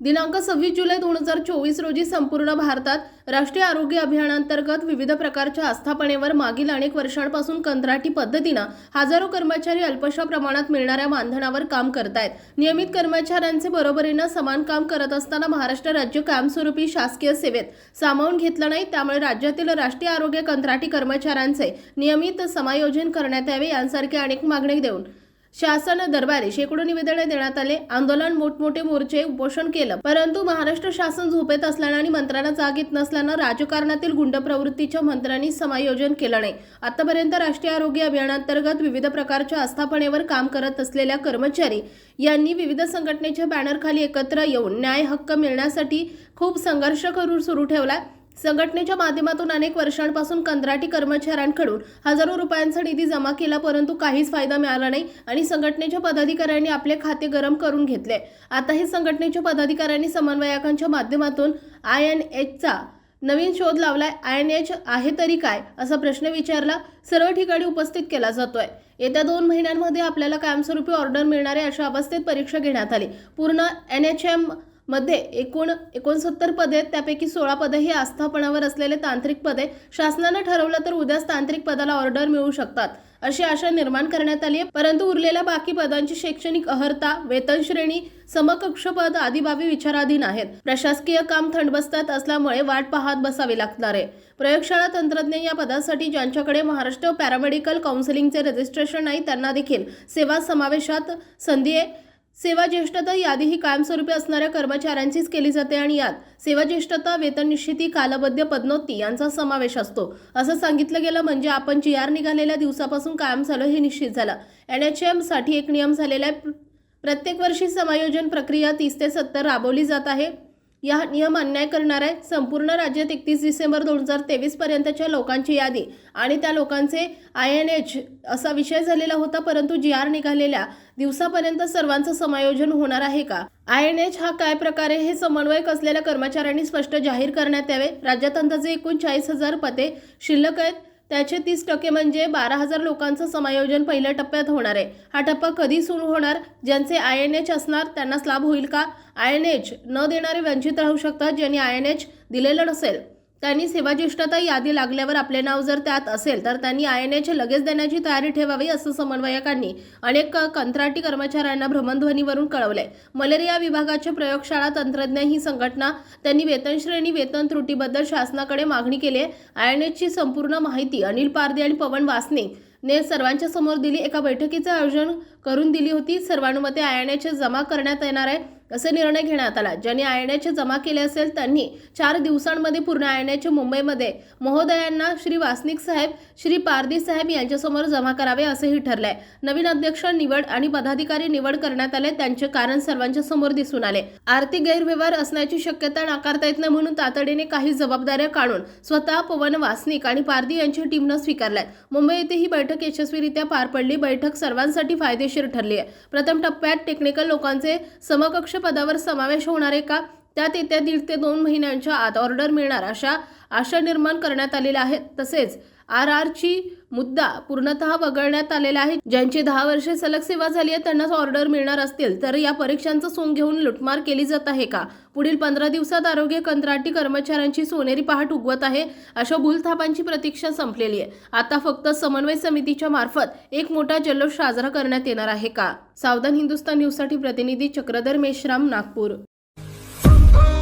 दिनांक सव्वीस जुलै दोन हजार चोवीस रोजी संपूर्ण भारतात राष्ट्रीय आरोग्य अभियानांतर्गत विविध प्रकारच्या आस्थापनेवर मागील अनेक वर्षांपासून कंत्राटी पद्धतीनं हजारो कर्मचारी अल्पशा प्रमाणात मिळणाऱ्या मानधनावर काम करतायत. नियमित कर्मचाऱ्यांचे बरोबरीनं समान काम करत असताना महाराष्ट्र राज्य कायमस्वरूपी शासकीय सेवेत सामावून घेतलं नाही त्यामुळे राज्यातील राष्ट्रीय आरोग्य कंत्राटी कर्मचाऱ्यांचे नियमित समायोजन करण्यात यावे यांसारखे अनेक मागणी देऊन शासन दरबारी शेकडो निवेदने देण्यात आले. आंदोलन मोठमोठे मोर्चे उपोषण केलं. परंतु महाराष्ट्र शासन झोपेत असल्यानं आणि मंत्र्यांना जाग येत नसल्यानं राजकारणातील गुंड प्रवृत्तीच्या मंत्र्यांनी समायोजन केलं नाही. आतापर्यंत राष्ट्रीय आरोग्य अभियानांतर्गत विविध प्रकारच्या आस्थापनेवर काम करत असलेल्या कर्मचारी यांनी विविध संघटनेच्या बॅनरखाली एकत्र येऊन न्याय हक्क मिळण्यासाठी खूप संघर्ष करून सुरू ठेवलाय. संघटनेच्या माध्यमातून अनेक वर्षांपासून कंत्राटी कर्मचाऱ्यांकडून हजारो रुपयांचा निधी जमा केला परंतु काहीच फायदा मिळाला नाही आणि संघटनेच्या पदाधिकाऱ्यांनी आपले खाते गरम करून घेतले. आता हे संघटनेच्या पदाधिकाऱ्यांनी समन्वयकांच्या माध्यमातून आय एन एचचा नवीन शोध लावलाय. आय एन एच आहे तरी काय असा प्रश्न विचारला सर्व ठिकाणी उपस्थित केला जातोय. येत्या दोन महिन्यांमध्ये आपल्याला कायमस्वरूपी ऑर्डर मिळणार आहे अशा अवस्थेत परीक्षा घेण्यात आली. पूर्ण एन एच एम मध्ये एकूण एकोणसत्तर पदे त्यापैकी सोळा पदे ही आस्थापनावर असलेले तांत्रिक पदे. शासनानं ठरवलं तर उद्याच तांत्रिक पदाला ऑर्डर मिळू शकतात. अशी आशा निर्माण करण्यात आली आहे. परंतु उरलेल्या बाकी पदांची शैक्षणिक अहर्ता वेतन श्रेणी समकक्ष पद आदी बाबी विचाराधीन आहेत. प्रशासकीय काम थंडबस्त्यात असल्यामुळे वाट पाहत बसावी लागणार आहे. प्रयोगशाळा तंत्रज्ञ या पदासाठी ज्यांच्याकडे महाराष्ट्र पॅरामेडिकल काउन्सिलिंगचे रजिस्ट्रेशन नाही त्यांना देखील सेवा समावेशात संधी आहे. सेवा ज्येष्ठता यादी ही कायमस्वरूपी असणाऱ्या कर्मचाऱ्यांचीच केली जाते आणि यात सेवा ज्येष्ठता वेतन निश्चिती कालबद्ध पदोन्नती यांचा समावेश असतो. असं सांगितलं गेलं म्हणजे आपण जी आर निघालेल्या दिवसापासून कायम झालं हे निश्चित झालं. एन एच एमसाठी एक नियम झालेला आहे. प्रत्येक वर्षी समायोजन प्रक्रिया तीस ते सत्तर राबवली जात आहे. या नियम अन्याय करणार आहे संपूर्ण राज्यात एकतीस डिसेंबर दोन हजार तेवीस पर्यंतच्या लोकांची यादी आणि त्या लोकांचे आय एन एच असा विषय झालेला होता परंतु जी आर निघालेल्या दिवसापर्यंत सर्वांचं समायोजन होणार आहे का? आय एन एच हा काय प्रकारे हे समन्वयक असलेल्या कर्मचाऱ्यांनी स्पष्ट जाहीर करण्यात यावे? राज्यात अंदाजे एकूण चाळीस हजार पते शिल्लक आहेत. त्याचे तीस टक्के म्हणजे बारा हजार लोकांचं समायोजन पहिल्या टप्प्यात होणार आहे. हा टप्पा कधी सुरू होणार? ज्यांचे आय एन एच असणार त्यांनाच लाभ होईल का? आय एन एच न देणारे वंचित राहू शकतात ज्यांनी आय एन एच दिलेलं नसेल. त्यांनी सेवाज्येष्ठता यादी लागल्यावर आपले नाव जर त्यात असेल तर त्यांनी आय एन एचे लगेच देण्याची तयारी ठेवावी असं समन्वयकांनी अनेक कंत्राटी कर्मचाऱ्यांना भ्रमणध्वनीवरून कळवले मलेरिया विभागाच्या प्रयोगशाळा तंत्रज्ञ ही संघटना त्यांनी वेतनश्रेणी वेतन त्रुटीबद्दल शासनाकडे मागणी केली आहे. आय एन एचची संपूर्ण माहिती अनिल पारदे आणि पवन वासनिक ने सर्वांच्या समोर दिली. एका बैठकीचं आयोजन करून दिली होती. सर्वानुमते आय एन एच जमा करण्यात येणार आहे. असे निर्णय घेण्यात आला? ज्यांनी आयण्याचे जमा केले असेल त्यांनी चार दिवसांमध्ये पूर्ण आयण्याचे मुंबईमध्ये महोदयांना श्री वासनिक साहेब श्री पारदी साहेब यांच्यासमोर जमा करावे असेही ठरलंय. नवीन अध्यक्ष निवड आणि पदाधिकारी निवड करण्यात आले त्यांचे कारण सर्वांच्या समोर दिसून आले. आर्थिक गैरव्यवहार असण्याची शक्यता नाकारता येत नाही म्हणून तातडीने काही जबाबदाऱ्या काढून स्वतः पवन वासनिक आणि पारदी यांची टीमनं स्वीकारल्यात. मुंबई येथे ही बैठक यशस्वीरित्या पार पडली. बैठक सर्वांसाठी फायदेशीर ठरली आहे प्रथम टप्प्यात टेक्निकल लोकांचे समकक्ष पदावर समावेश होणार आहे का? त्यात येत्या दीड ते दोन महिन्यांच्या आत ऑर्डर मिळणार अशा आशा निर्माण करण्यात आलेल्या आहेत. तसेच आर आरची मुद्दा पूर्णतः वगळण्यात आलेला आहे. ज्यांची दहा वर्षे सलग सेवा झाली आहे त्यांनाच ऑर्डर मिळणार असतील. तर या परीक्षांचं सोंग घेऊन लुटमार केली जात आहे का? पुढील पंधरा दिवसात आरोग्य कंत्राटी कर्मचाऱ्यांची सोनेरी पहाट उगवत आहे अशा भूलथापांची प्रतीक्षा संपलेली आहे. आता फक्त समन्वय समितीच्या मार्फत एक मोठा जल्लोष साजरा करण्यात येणार आहे का? सावधान हिंदुस्तान न्यूजसाठी प्रतिनिधी चक्रधर मेश्राम नागपूर.